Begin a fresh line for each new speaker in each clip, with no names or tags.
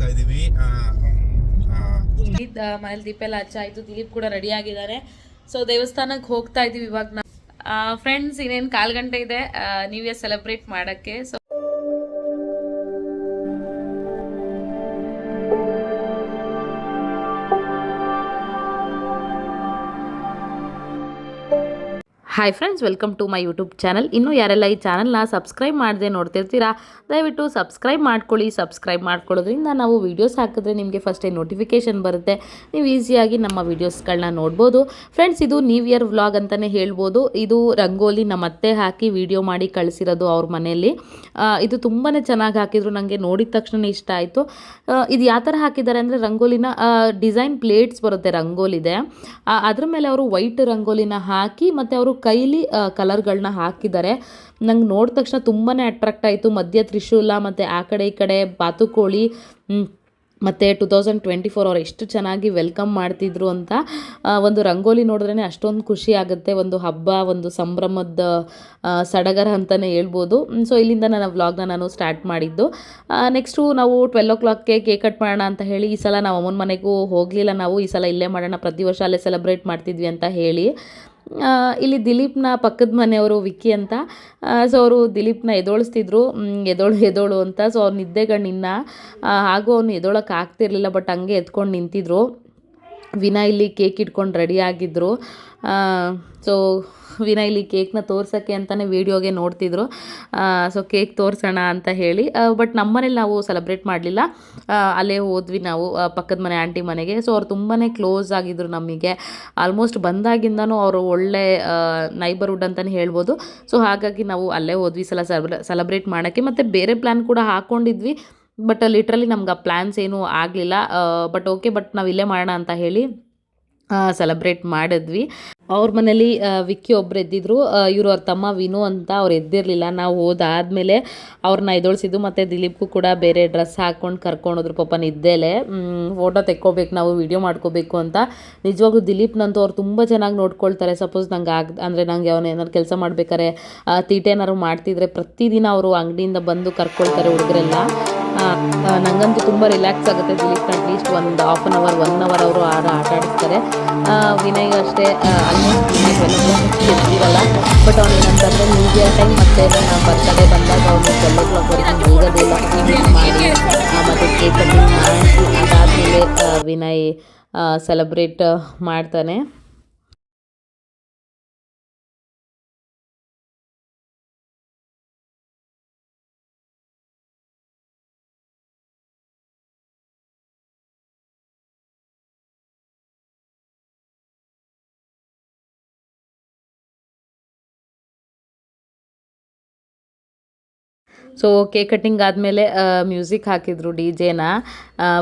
ಇದೀವಿ. ಆ,
ದಿಲೀಪ್ ಮನೇಲಿ ದೀಪ ಎಲ್ಲ ಹಚ್ಚಾಯ್ತು ದಿಲೀಪ್ ಕೂಡ ರೆಡಿ ಆಗಿದ್ದಾರೆ ಸೊ ದೇವಸ್ಥಾನಕ್ಕೆ ಹೋಗ್ತಾ ಇದೀವಿ ಇವಾಗ ಫ್ರೆಂಡ್ಸ್ ಇನ್ನೇನು ಕಾಲ್ ಗಂಟೆ ಇದೆ. ನ್ಯೂ ಇಯರ್ ಸೆಲೆಬ್ರೇಟ್ ಮಾಡೋಕ್ಕೆ. So hi friends welcome to my YouTube channel ಇನ್ನೂ ಯಾರೆಲ್ಲ ಈ ಚಾನಲ್ನ ಸಬ್ಸ್ಕ್ರೈಬ್ ಮಾಡದೆ ನೋಡ್ತಿರ್ತೀರಾ, ದಯವಿಟ್ಟು ಸಬ್ಸ್ಕ್ರೈಬ್ ಮಾಡ್ಕೊಳ್ಳಿ. ಸಬ್ಸ್ಕ್ರೈಬ್ ಮಾಡ್ಕೊಳ್ಳೋದ್ರಿಂದ ನಾವು ವೀಡಿಯೋಸ್ ಹಾಕಿದ್ರೆ ನಿಮಗೆ ಫಸ್ಟೇ ನೋಟಿಫಿಕೇಷನ್ ಬರುತ್ತೆ. ನೀವು ಈಸಿಯಾಗಿ ನಮ್ಮ ವೀಡಿಯೋಸ್ಗಳನ್ನ ನೋಡ್ಬೋದು. ಫ್ರೆಂಡ್ಸ್ ಇದು ನ್ಯೂ ಇಯರ್ ವ್ಲಾಗ್ ಅಂತಲೇ ಹೇಳ್ಬೋದು. ಇದು ರಂಗೋಲಿ ನಮ್ಮ ಅತ್ತೆ ಹಾಕಿ ವಿಡಿಯೋ ಮಾಡಿ ಕಳಿಸಿರೋದು ಅವ್ರ ಮನೆಯಲ್ಲಿ. ಇದು ತುಂಬಾ ಚೆನ್ನಾಗಿ ಹಾಕಿದ್ರು ನನಗೆ ನೋಡಿದ ತಕ್ಷಣ ಇಷ್ಟ ಆಯಿತು. ಇದು ಯಾವ ಥರ ಹಾಕಿದ್ದಾರೆ ಅಂದರೆ ರಂಗೋಲಿನ ಡಿಸೈನ್ ಪ್ಲೇಟ್ಸ್ ಬರುತ್ತೆ ರಂಗೋಲಿದೆ. ಅದ್ರ ಮೇಲೆ ಅವರು ವೈಟ್ ರಂಗೋಲಿನ ಹಾಕಿ ಮತ್ತು ಅವರು ಕೈಲಿ ಕಲರ್ಗಳನ್ನ ಹಾಕಿದ್ದಾರೆ. ನಂಗೆ ನೋಡಿದ ತಕ್ಷಣ ತುಂಬಾ ಅಟ್ರಾಕ್ಟ್ ಆಯಿತು. ಮಧ್ಯ ತ್ರಿಶೂಲ ಮತ್ತು ಆ ಕಡೆ ಈ ಕಡೆ ಬಾತುಕೋಳಿ ಮತ್ತು ಟು ತೌಸಂಡ್ ಟ್ವೆಂಟಿ ಫೋರ್ ಅವ್ರು ಎಷ್ಟು ಚೆನ್ನಾಗಿ ವೆಲ್ಕಮ್ ಮಾಡ್ತಿದ್ರು ಅಂತ ಒಂದು ರಂಗೋಲಿ ನೋಡಿದ್ರೇ ಅಷ್ಟೊಂದು ಖುಷಿ ಆಗುತ್ತೆ. ಒಂದು ಹಬ್ಬ, ಒಂದು ಸಂಭ್ರಮದ ಸಡಗರ ಅಂತಲೇ ಹೇಳ್ಬೋದು. ಸೊ ಇಲ್ಲಿಂದ ನನ್ನ ವ್ಲಾಗ್ನ ನಾನು ಸ್ಟಾರ್ಟ್ ಮಾಡಿದ್ದು. ನೆಕ್ಸ್ಟು ನಾವು ಟ್ವೆಲ್ ಓ ಕ್ಲಾಕ್ಗೆ ಕೇಕ್ ಕಟ್ ಮಾಡೋಣ ಅಂತ ಹೇಳಿ, ಈ ಸಲ ನಾವು ಅಮ್ಮನ ಮನೆಗೂ ಹೋಗಲಿಲ್ಲ. ನಾವು ಈ ಸಲ ಇಲ್ಲೇ ಮಾಡೋಣ. ಪ್ರತಿ ವರ್ಷ ಅಲ್ಲೇ ಸೆಲೆಬ್ರೇಟ್ ಮಾಡ್ತಿದ್ವಿ ಅಂತ ಹೇಳಿ. ಇಲ್ಲಿ ದಿಲೀಪ್ನ ಪಕ್ಕದ ಮನೆಯವರು ವಿಕ್ಕಿ ಅಂತ. ಸೊ ಅವರು ದಿಲೀಪ್ನ ಎದೋಳಿಸ್ತಿದ್ರು. ಎದೋಳು ಎದೋಳು ಅಂತ. ಸೊ ಅವ್ರು ನಿದ್ದೆಗಣ್ಣಿನ ಹಾಗೂ ಅವನು ಎದೋಳಕ್ಕೆ ಆಗ್ತಿರ್ಲಿಲ್ಲ, ಬಟ್ ಹಂಗೆ ಎತ್ಕೊಂಡು ನಿಂತಿದ್ರು. ವಿನಯ್ ಇಲ್ಲಿ ಕೇಕ್ ಇಟ್ಕೊಂಡು ರೆಡಿ ಆಗಿದ್ದರು ಸೊ ವಿನಯ್ಲಿ ಇಲ್ಲಿ ಕೇಕ್ನ ತೋರ್ಸೋಕ್ಕೆ ಅಂತಲೇ ವೀಡಿಯೋಗೆ ನೋಡ್ತಿದ್ರು. ಸೊ ಕೇಕ್ ತೋರಿಸೋಣ ಅಂತ ಹೇಳಿ. ಬಟ್ ನಮ್ಮನೇಲಿ ನಾವು ಸೆಲೆಬ್ರೇಟ್ ಮಾಡಲಿಲ್ಲ. ಅಲ್ಲೇ ಹೋದ್ವಿ ನಾವು ಪಕ್ಕದ ಮನೆ ಆಂಟಿ ಮನೆಗೆ. ಸೊ ಅವ್ರು ತುಂಬಾ ಕ್ಲೋಸ್ ಆಗಿದ್ರು ನಮಗೆ. ಆಲ್ಮೋಸ್ಟ್ ಬಂದಾಗಿಂದನೂ ಅವರು ಒಳ್ಳೆ ನೈಬರ್ಹುಡ್ ಅಂತಲೇ ಹೇಳ್ಬೋದು. ಸೊ ಹಾಗಾಗಿ ನಾವು ಅಲ್ಲೇ ಹೋದ್ವಿ ಸಲ ಸೆಲೆಬ್ರೇಟ್ ಮಾಡೋಕ್ಕೆ. ಮತ್ತು ಬೇರೆ ಪ್ಲ್ಯಾನ್ ಕೂಡ ಹಾಕ್ಕೊಂಡಿದ್ವಿ ಬಟ್ ಲಿಟ್ರಲಿ ನಮ್ಗೆ ಆ ಪ್ಲ್ಯಾನ್ಸ್ ಏನೂ ಆಗಲಿಲ್ಲ. ಬಟ್ ಓಕೆ ಬಟ್ ನಾವು ಇಲ್ಲೇ ಮಾಡೋಣ ಅಂತ ಹೇಳಿ ಸೆಲೆಬ್ರೇಟ್ ಮಾಡಿದ್ವಿ. ಅವ್ರ ಮನೇಲಿ ವಿಕ್ಕಿ ಒಬ್ರು ಎದ್ದಿದ್ರು. ಇವರು ಅವ್ರ ತಮ್ಮ ವಿನು ಅಂತ ಅವ್ರು ಎದ್ದಿರಲಿಲ್ಲ. ನಾವು ಹೋದಾದ್ಮೇಲೆ ಅವ್ರನ್ನ ಎದೊಳಿಸಿದ್ದು ಮತ್ತು ದಿಲೀಪ್ಗೂ ಕೂಡ ಬೇರೆ ಡ್ರೆಸ್ ಹಾಕ್ಕೊಂಡು ಕರ್ಕೊಂಡೋದ್ರು ಪಾಪ ನಿದ್ದೆಲೆ. ಫೋಟೋ ತೆಕ್ಕೋಬೇಕು, ನಾವು ವಿಡಿಯೋ ಮಾಡ್ಕೋಬೇಕು ಅಂತ. ನಿಜವಾಗ್ಲೂ ದಿಲೀಪ್ನಂತೂ ಅವ್ರು ತುಂಬ ಚೆನ್ನಾಗಿ ನೋಡ್ಕೊಳ್ತಾರೆ. ಸಪೋಸ್ ನಂಗೆ ಆಗ, ಅಂದರೆ ನಂಗೆ ಅವನು ಏನಾದ್ರು ಕೆಲಸ ಮಾಡ್ಬೇಕಾರೆ ತೀಟೆ ಏನಾದ್ರು ಮಾಡ್ತಿದ್ರೆ ಪ್ರತಿದಿನ ಅವರು ಅಂಗಡಿಯಿಂದ ಬಂದು ಕರ್ಕೊಳ್ತಾರೆ ಹುಡುಗರೆಲ್ಲ. ಆ, ಆ, ನಂಗಂತೂ ತುಂಬ ರಿಲ್ಯಾಕ್ಸ್ ಆಗುತ್ತೆ ದಿಲೀಪ್ ಅಟ್ಲೀಸ್ಟ್ ಒಂದು half an hour one hour ಅವರು ಆಟ ಆಡಿಸ್ತಾರೆ. ವಿನಯ್ ಅಷ್ಟೇ ಆಲ್ಮೋಸ್ಟ್ ಬಟ್ ಅವ್ನು ಏನಂತಂದರೆ ಮೀಡಿಯಾ ಟೈಮ್ ಮತ್ತೆ ನಾವು ಬರ್ತಡೇ ಬಂದಾಗ ಅವನು ಟ್ವೆಲ್ ಓ ಕ್ಲಾಕ್ವರೆಗೂ ಹೋಗೋದಿಲ್ಲ ಮಾಡಿ ಮತ್ತು ಕೇಕ್ ಮಾಡಿಸಿ ಅದಾದಮೇಲೆ ವಿನಯ್ ಸೆಲೆಬ್ರೇಟ್ ಮಾಡ್ತಾನೆ. ಸೊ ಕೇಕ್ ಕಟ್ಟಿಂಗ್ ಆದಮೇಲೆ ಮ್ಯೂಸಿಕ್ ಹಾಕಿದ್ರು ಡಿ ಜೆನ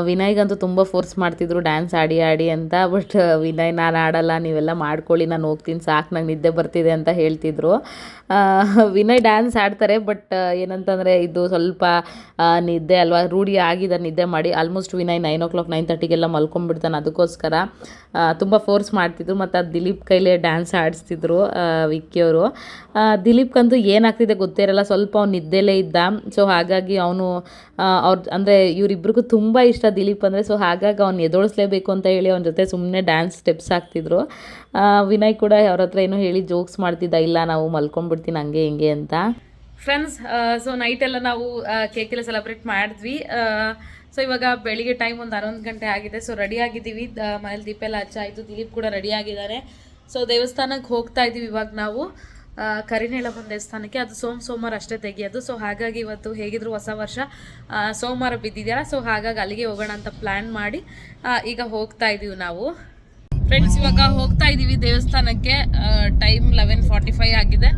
ವಿನಯ್ಗಂತೂ ತುಂಬ ಫೋರ್ಸ್ ಮಾಡ್ತಿದ್ರು ಡ್ಯಾನ್ಸ್ ಆಡಿ ಆಡಿ ಅಂತ. ಬಟ್ ವಿನಯ್, ನಾನು ಆಡಲ್ಲ ನೀವೆಲ್ಲ ಮಾಡ್ಕೊಳ್ಳಿ, ನಾನು ಹೋಗ್ತೀನಿ, ಸಾಕು, ನಂಗೆ ನಿದ್ದೆ ಬರ್ತಿದೆ ಅಂತ ಹೇಳ್ತಿದ್ರು. ವಿನಯ್ ಡ್ಯಾನ್ಸ್ ಆಡ್ತಾರೆ ಬಟ್ ಏನಂತಂದರೆ ಇದು ಸ್ವಲ್ಪ ನಿದ್ದೆ ಅಲ್ವಾ? ರೂಢಿ ಆಗಿದೆ ನಿದ್ದೆ ಮಾಡಿ almost Vinay nine o'clock nine ತರ್ಟಿಗೆಲ್ಲ ಮಲ್ಕೊಂಡ್ಬಿಡ್ತಾನೆ ಅದಕ್ಕೋಸ್ಕರ. ತುಂಬ ಫೋರ್ಸ್ ಮಾಡ್ತಿದ್ರು, ಮತ್ತು ಅದು ದಿಲೀಪ್ ಕೈಲೇ ಡ್ಯಾನ್ಸ್ ಆಡಿಸ್ತಿದ್ರು ವಿಕ್ಕಿಯವರು ದಿಲೀಪ್ಗಂತೂ ಏನಾಗ್ತಿದೆ ಗೊತ್ತೇ ಇರಲ್ಲ, ಸ್ವಲ್ಪ ಅವ್ನು ನಿದ್ದೆಲೇ ಸೊ ಹಾಗಾಗಿ ಅವನು ಅವ್ರ, ಅಂದರೆ ಇವರಿಬ್ರಿಗೂ ತುಂಬ ಇಷ್ಟ ದಿಲೀಪ್ ಅಂದರೆ ಸೊ ಹಾಗಾಗಿ ಅವ್ನು ಎದೋಳಿಸ್ಲೇಬೇಕು ಅಂತ ಹೇಳಿ ಅವನ ಜೊತೆ ಸುಮ್ಮನೆ ಡ್ಯಾನ್ಸ್ ಸ್ಟೆಪ್ಸ್ ಹಾಕ್ತಿದ್ರು. ವಿನಯ್ ಕೂಡ ಅವ್ರ ಹತ್ರ ಏನೋ ಹೇಳಿ ಜೋಕ್ಸ್ ಮಾಡ್ತಿದ್ದ, ಇಲ್ಲ, ನಾವು ಮಲ್ಕೊಂಡ್ಬಿಡ್ತೀನಿ, ಹಂಗೆ, ಹಿಂಗೆ ಅಂತ. ಫ್ರೆಂಡ್ಸ್ ಸೊ ನೈಟ್ ಎಲ್ಲ ನಾವು ಕೇಕ್ ಎಲ್ಲ ಸೆಲೆಬ್ರೇಟ್ ಮಾಡಿದ್ವಿ. ಸೊ ಇವಾಗ ಬೆಳಿಗ್ಗೆ ಟೈಮ್ ಒಂದು ಹನ್ನೊಂದು ಗಂಟೆ ಆಗಿದೆ. ಸೊ ರೆಡಿ ಆಗಿದ್ದೀವಿ. ಮನೇಲಿ ದೀಪ ಎಲ್ಲ ಹಚ್ಚಾಯಿತು ದಿಲೀಪ್ ಕೂಡ ರೆಡಿ ಆಗಿದ್ದಾರೆ. ಸೊ ದೇವಸ್ಥಾನಕ್ಕೆ ಹೋಗ್ತಾ ಇದ್ದೀವಿ ಇವಾಗ ನಾವು. ಆ, ಕರಿನೇಳಪ್ಪನ ದೇವಸ್ಥಾನಕ್ಕೆ. ಅದು ಸೋಮ ಸೋಮವಾರ ಅಷ್ಟೇ ತೆಗೆಯೋದು. ಸೊ ಹಾಗಾಗಿ ಇವತ್ತು ಹೇಗಿದ್ರು ಹೊಸ ವರ್ಷ ಸೋಮವಾರ ಬಿದ್ದಿದೆಯಲ್ಲ ಸೊ ಹಾಗಾಗಿ ಅಲ್ಲಿಗೆ ಹೋಗೋಣ ಅಂತ ಪ್ಲ್ಯಾನ್ ಮಾಡಿ ಈಗ ಹೋಗ್ತಾ ಇದ್ದೀವಿ ನಾವು. ಫ್ರೆಂಡ್ಸ್ ಇವಾಗ ಹೋಗ್ತಾ ಇದ್ದೀವಿ ದೇವಸ್ಥಾನಕ್ಕೆ ಟೈಮ್ ಲೆವೆನ್ ಫಾರ್ಟಿ ಫೈವ್ ಆಗಿದೆ.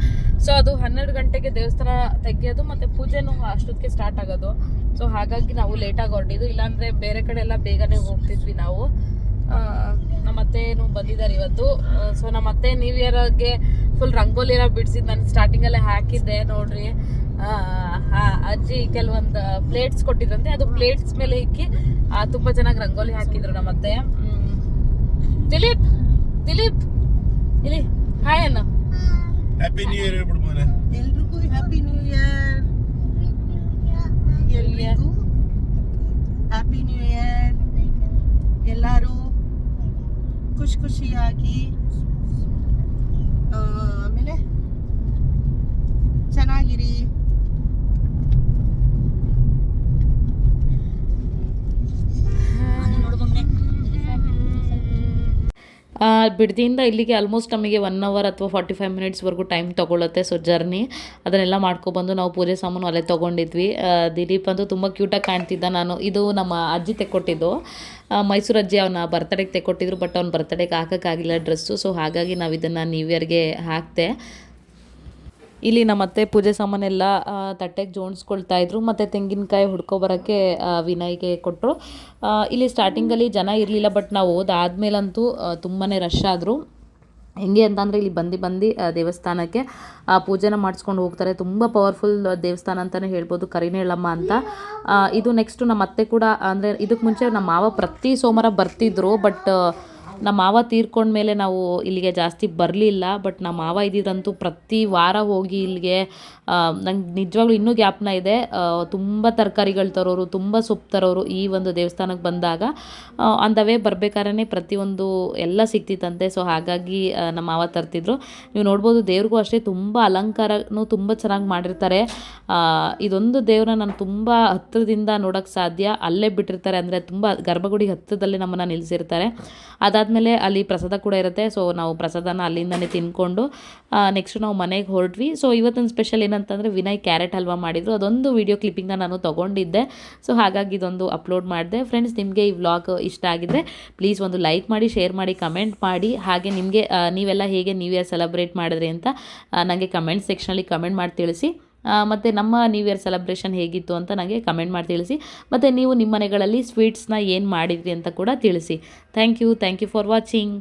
ಸೊ ಅದು ಹನ್ನೆರಡು ಗಂಟೆಗೆ ದೇವಸ್ಥಾನ ತೆಗೆಯೋದು ಮತ್ತು ಪೂಜೆನೂ ಅಷ್ಟೊತ್ತಿಗೆ ಸ್ಟಾರ್ಟ್ ಆಗೋದು. ಸೊ ಹಾಗಾಗಿ ನಾವು ಲೇಟಾಗಿ ಹೊರಟಿದ್ದು. ಇಲ್ಲಾಂದರೆ ಬೇರೆ ಕಡೆ ಎಲ್ಲ ಬೇಗನೆ ಹೋಗ್ತಿದ್ವಿ ನಾವು. ನಮ್ಮ ಬಂದಿದ್ದಾರೆ ಇವತ್ತು. ಸೊ ನಮ್ಮ ಅತ್ತೆ ನ್ಯೂ ಇಯರ್ಗೆ ಫುಲ್ ರಂಗೋಲಿ ಎಲ್ಲ ಬಿಡಿಸಿದ್ದು ನಾನು ಸ್ಟಾರ್ಟಿಂಗ್ ಸ್ಟಾರ್ಟಿಂಗಲ್ಲೇ ಹಾಕಿದ್ದೆ ನೋಡ್ರಿ. ಅಜ್ಜಿ ಕೆಲವೊಂದು ಪ್ಲೇಟ್ಸ್ ಕೊಟ್ಟಿದ್ರಂತೆ ಅದು ಪ್ಲೇಟ್ಸ್ ಮೇಲೆ ಇಕ್ಕಿ ತುಂಬಾ ಚೆನ್ನಾಗಿ ರಂಗೋಲಿ ಹಾಕಿದ್ರು ನಮ್ಮ ಅತ್ತೆ. ದಿಲೀಪ್ ದಿಲೀಪ್ ಇಲ್ಲಿ ಹಾಯ್ ಅಣ್ಣ.
ಹ್ಯಾಪಿ ನ್ಯೂ ಇಯರ್
ಎಲ್ರಿಗೂ happy new year happy new year ಎಲ್ಲರೂ ಖುಷಿ
ಖುಷಿಯಾಗಿ ಬಿಡದಿಯಿಂದ ಇಲ್ಲಿಗೆ ಆಲ್ಮೋಸ್ಟ್ ನಮಗೆ ಒನ್ ಅವರ್ ಅಥವಾ ಫಾರ್ಟಿ ಫೈವ್ ಮಿನಿಟ್ಸ್ವರೆಗೂ ಟೈಮ್ ತಗೊಳ್ಳುತ್ತೆ ಸೊ ಜರ್ನಿ ಅದನ್ನೆಲ್ಲ ಮಾಡ್ಕೊಬಂದು ನಾವು ಪೂಜೆ ಸಾಮಾನು ಅಲ್ಲೇ ತೊಗೊಂಡಿದ್ವಿ. ದಿಲೀಪ್ ಅಂತೂ ತುಂಬ ಕ್ಯೂಟಾಗಿ ಕಾಣ್ತಿದ್ದ ನಾನು. ಇದು ನಮ್ಮ ಅಜ್ಜಿ ತೆಕ್ಕೊಟ್ಟಿದ್ದು. ಮೈಸೂರು ಅಜ್ಜಿ ಅವನ ಬರ್ತಡೇಗೆ ತೆಕ್ಕೊಟ್ಟಿದ್ರು ಬಟ್ ಅವ್ನ ಬರ್ತಡೇಗೆ ಹಾಕೋಕ್ಕಾಗಿಲ್ಲ ಡ್ರೆಸ್ಸು ಸೊ ಹಾಗಾಗಿ ನಾವು ಇದನ್ನು ನ್ಯೂ ಇಯರ್ಗೆ ಹಾಕ್ತೆ. ಇಲ್ಲಿ ನಮ್ಮ ಅತ್ತೆ ಪೂಜೆ ಸಾಮಾನೆಲ್ಲ ತಟ್ಟೆಗೆ ಜೋಡಿಸ್ಕೊಳ್ತಾ ಇದ್ರು. ಮತ್ತು ತೆಂಗಿನಕಾಯಿ ಹುಡ್ಕೊಬರೋಕ್ಕೆ ವಿನಯ್ಗೆ ಕೊಟ್ಟರು ಇಲ್ಲಿ ಸ್ಟಾರ್ಟಿಂಗಲ್ಲಿ ಜನ ಇರಲಿಲ್ಲ ಬಟ್ ನಾವು ಹೋದಾದ್ಮೇಲಂತೂ ತುಂಬಾ ರಶ್ ಆದರು. ಹೆಂಗೆ ಅಂತಂದರೆ ಇಲ್ಲಿ ಬಂದು ಬಂದು ದೇವಸ್ಥಾನಕ್ಕೆ ಆ, ಪೂಜೆನ ಮಾಡಿಸ್ಕೊಂಡು ಹೋಗ್ತಾರೆ. ತುಂಬ ಪವರ್ಫುಲ್ ದೇವಸ್ಥಾನ ಅಂತಲೇ ಹೇಳ್ಬೋದು ಕರಿನೇಳಮ್ಮ ಅಂತ. ಇದು ನೆಕ್ಸ್ಟು ನಮ್ಮ ಅತ್ತೆ ಕೂಡ ಅಂದರೆ ಇದಕ್ಕೆ ಮುಂಚೆ ನಮ್ಮ ಮಾವ ಪ್ರತಿ ಸೋಮವಾರ ಬರ್ತಿದ್ರು ಬಟ್ ನಮ್ಮ ಮಾವ ತೀರ್ಕೊಂಡ್ಮೇಲೆ ನಾವು ಇಲ್ಲಿಗೆ ಜಾಸ್ತಿ ಬರಲಿಲ್ಲ ಬಟ್ ನಮ್ಮ ಮಾವ ಇದ್ದಿದ್ದಂತೂ ಪ್ರತಿ ವಾರ ಹೋಗಿ ಇಲ್ಲಿಗೆ ನಂಗೆ ನಿಜವಾಗ್ಲೂ ಇನ್ನೂ ಜ್ಞಾಪನ ಇದೆ. ತುಂಬ ತರಕಾರಿಗಳು ತರೋರು, ತುಂಬ ಸೊಪ್ಪು ತರೋರು ಈ ಒಂದು ದೇವಸ್ಥಾನಕ್ಕೆ ಬಂದಾಗ ಅಂದವೇ ಬರ್ಬೇಕಾದ್ರೆ ಪ್ರತಿಯೊಂದು ಎಲ್ಲ ಸಿಕ್ತಿತ್ತಂತೆ. ಸೊ ಹಾಗಾಗಿ ನಮ್ಮ ಮಾವ ತರ್ತಿದ್ರು. ನೀವು ನೋಡ್ಬೋದು ದೇವ್ರಿಗೂ ಅಷ್ಟೇ ತುಂಬ ಅಲಂಕಾರನೂ ತುಂಬ ಚೆನ್ನಾಗಿ ಮಾಡಿರ್ತಾರೆ. ಇದೊಂದು ದೇವ್ರನ್ನ ನಾನು ತುಂಬ ಹತ್ತಿರದಿಂದ ನೋಡೋಕ್ಕೆ ಸಾಧ್ಯ. ಅಲ್ಲೇ ಬಿಟ್ಟಿರ್ತಾರೆ ಅಂದರೆ ತುಂಬ ಗರ್ಭಗುಡಿ ಹತ್ತಿರದಲ್ಲೇ ನಮ್ಮನ್ನು ನಿಲ್ಲಿಸಿರ್ತಾರೆ ಅದಾದಮೇಲೆ ಅಲ್ಲಿ ಪ್ರಸಾದ ಕೂಡ ಇರುತ್ತೆ. ಸೊ ನಾವು ಪ್ರಸಾದನ ಅಲ್ಲಿಂದನೇ ತಿನ್ಕೊಂಡು ನೆಕ್ಸ್ಟ್ ನಾವು ಮನೆಗೆ ಹೊರಟ್ವಿ. ಸೊ ಇವತ್ತಿನ ಸ್ಪೆಷಲ್ ಏನಂತಂದರೆ ವಿನಯ್ ಕ್ಯಾರೆಟ್ ಹಲ್ವಾ ಮಾಡಿದ್ರು. ಅದೊಂದು ವಿಡಿಯೋ ಕ್ಲಿಪ್ಪಿಂಗ್ನ ನಾನು ತೊಗೊಂಡಿದ್ದೆ. ಸೊ ಹಾಗಾಗಿ ಇದೊಂದು ಅಪ್ಲೋಡ್ ಮಾಡಿದೆ. ಫ್ರೆಂಡ್ಸ್ ನಿಮಗೆ ಈ ವ್ಲಾಗ್ ಇಷ್ಟ ಆಗಿದ್ರೆ ಪ್ಲೀಸ್ ಒಂದು ಲೈಕ್ ಮಾಡಿ ಶೇರ್ ಮಾಡಿ ಕಮೆಂಟ್ ಮಾಡಿ. ಹಾಗೆ ನಿಮಗೆ ನೀವೆಲ್ಲ ಹೇಗೆ ನ್ಯೂ ಇಯರ್ ಸೆಲೆಬ್ರೇಟ್ ಮಾಡಿದ್ರಿ ಅಂತ ನನಗೆ ಕಮೆಂಟ್ ಸೆಕ್ಷನಲ್ಲಿ ಕಮೆಂಟ್ ಮಾಡಿ ತಿಳಿಸಿ. ಮತ್ತು ನಮ್ಮ ನ್ಯೂ ಇಯರ್ ಸೆಲೆಬ್ರೇಷನ್ ಹೇಗಿತ್ತು ಅಂತ ನನಗೆ ಕಮೆಂಟ್ ಮಾಡಿ ತಿಳಿಸಿ. ಮತ್ತು ನೀವು ನಿಮ್ಮ ಮನೆಗಳಲ್ಲಿ ಸ್ವೀಟ್ಸ್ನ ಏನು ಮಾಡಿದ್ರಿ ಅಂತ ಕೂಡ ತಿಳಿಸಿ. Thank you thank you for watching